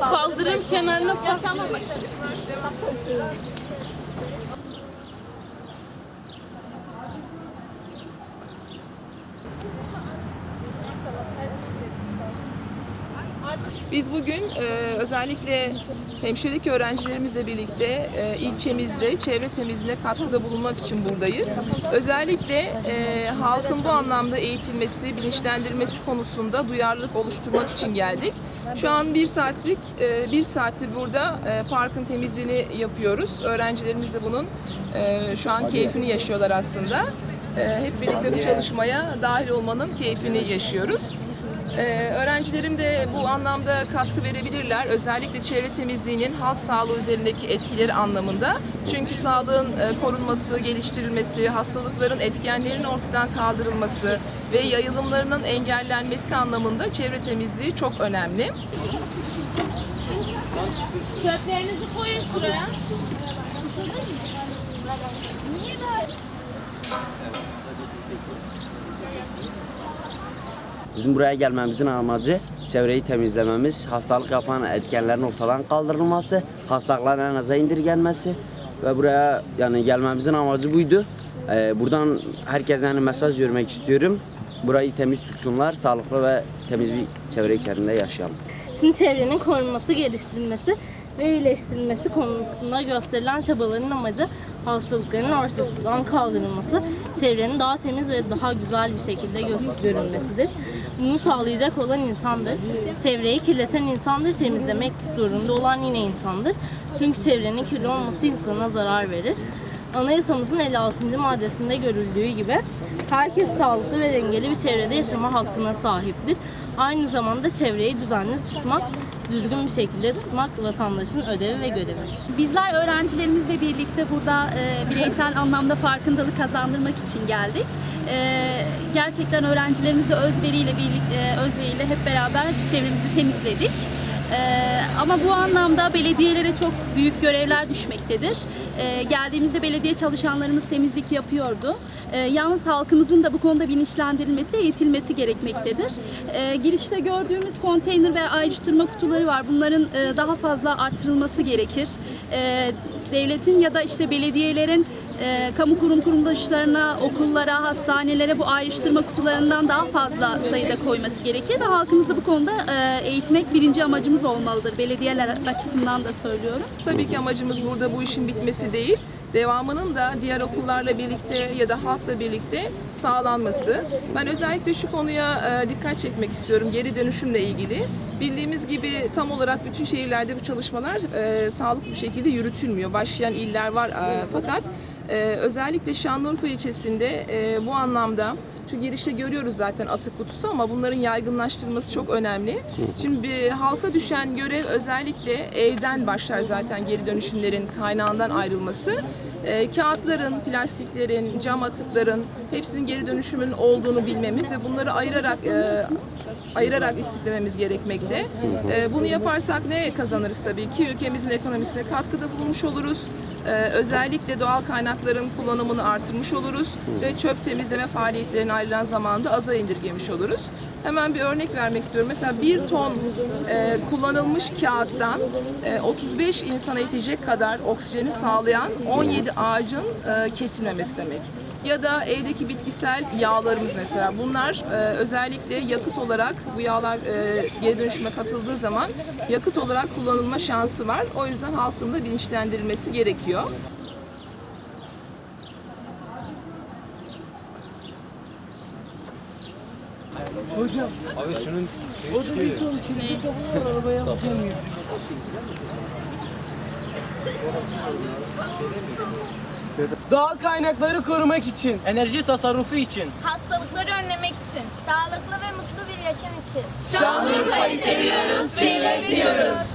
Kaldırım kenarına pat. Tamam Biz bugün e, özellikle hemşirelik öğrencilerimizle birlikte e, ilçemizde çevre temizliğine katkıda bulunmak için buradayız. Özellikle e, halkın bu anlamda eğitilmesi, bilinçlendirilmesi konusunda duyarlılık oluşturmak için geldik. Şu an bir saatlik, e, bir saattir burada e, parkın temizliğini yapıyoruz. Öğrencilerimiz de bunun e, şu an keyfini yaşıyorlar aslında. E, hep birlikte bu çalışmaya dahil olmanın keyfini yaşıyoruz. Ee, öğrencilerim de bu anlamda katkı verebilirler. Özellikle çevre temizliğinin halk sağlığı üzerindeki etkileri anlamında. Çünkü sağlığın e, korunması, geliştirilmesi, hastalıkların etkenlerinin ortadan kaldırılması ve yayılımlarının engellenmesi anlamında çevre temizliği çok önemli. Çöplerinizi koyun şuraya. Niye böyle? Bizim buraya gelmemizin amacı çevreyi temizlememiz, hastalık yapan etkenlerin ortadan kaldırılması, hastalıkların en aza indirgenmesi ve buraya yani gelmemizin amacı buydu. Ee, buradan herkese yani mesaj vermek istiyorum. Burayı temiz tutsunlar, sağlıklı ve temiz bir çevre içerisinde yaşayalım. Şimdi çevrenin korunması, geliştirilmesi ve iyileştirilmesi konusunda gösterilen çabaların amacı hastalıkların ortasından kaldırılması, çevrenin daha temiz ve daha güzel bir şekilde gö- görünmesidir. Bunu sağlayacak olan insandır. Çevreyi kirleten insandır, temizlemek zorunda olan yine insandır. Çünkü çevrenin kirli olması insana zarar verir. Anayasamızın 56. maddesinde görüldüğü gibi herkes sağlıklı ve dengeli bir çevrede yaşama hakkına sahiptir. Aynı zamanda çevreyi düzenli tutmak, düzgün bir şekilde tutmak vatandaşın ödevi ve görevidir. Bizler öğrencilerimizle birlikte burada e, bireysel anlamda farkındalık kazandırmak için geldik. E, gerçekten öğrencilerimizle özveriyle birlikte özveriyle hep beraber çevremizi temizledik. E, ama bu anlamda belediyelere çok büyük görevler düşmektedir. E, geldiğimizde belediye çalışanlarımız temizlik yapıyordu. E, yalnız halkımızın da bu konuda bilinçlendirilmesi, eğitilmesi gerekmektedir. E, girişte gördüğümüz konteyner ve ayrıştırma kutuları var. Bunların e, daha fazla artırılması gerekir. E, devletin ya da işte belediyelerin e, kamu kurum kuruluşlarına, okullara, hastanelere bu ayrıştırma kutularından daha fazla sayıda koyması gerekir ve halkımızı bu konuda e, eğitmek birinci amacımız olmalıdır. Belediyeler açısından da söylüyorum. Tabii ki amacımız burada bu işin bitmesi değil. Devamının da diğer okullarla birlikte ya da halkla birlikte sağlanması. Ben özellikle şu konuya e, dikkat çekmek istiyorum geri dönüşümle ilgili. Bildiğimiz gibi tam olarak bütün şehirlerde bu çalışmalar e, sağlıklı bir şekilde yürütülmüyor. Başlayan iller var e, fakat e, özellikle Şanlıurfa ilçesinde e, bu anlamda şu girişte görüyoruz zaten atık kutusu ama bunların yaygınlaştırılması çok önemli. Şimdi bir halka düşen görev özellikle evden başlar zaten geri dönüşümlerin kaynağından ayrılması. Ee, kağıtların, plastiklerin, cam atıkların hepsinin geri dönüşümün olduğunu bilmemiz ve bunları ayırarak e, ayırarak istiflememiz gerekmekte. Ee, bunu yaparsak ne kazanırız tabii ki? Ülkemizin ekonomisine katkıda bulunmuş oluruz. Ee, özellikle doğal kaynakların kullanımını artırmış oluruz ve çöp temizleme faaliyetlerine ayrılan zamanı da aza indirgemiş oluruz. Hemen bir örnek vermek istiyorum. Mesela bir ton e, kullanılmış kağıttan e, 35 insana yetecek kadar oksijeni sağlayan 17 ağacın e, kesilmemesi demek. Ya da evdeki bitkisel yağlarımız mesela bunlar e, özellikle yakıt olarak bu yağlar e, geri dönüşüme katıldığı zaman yakıt olarak kullanılma şansı var. O yüzden halkın da bilinçlendirilmesi gerekiyor. Doğal kaynakları korumak için. Enerji tasarrufu için. Hastalıkları önlemek için. Sağlıklı ve mutlu bir yaşam için. Şanlıurfa'yı seviyoruz, çiğnetiyoruz.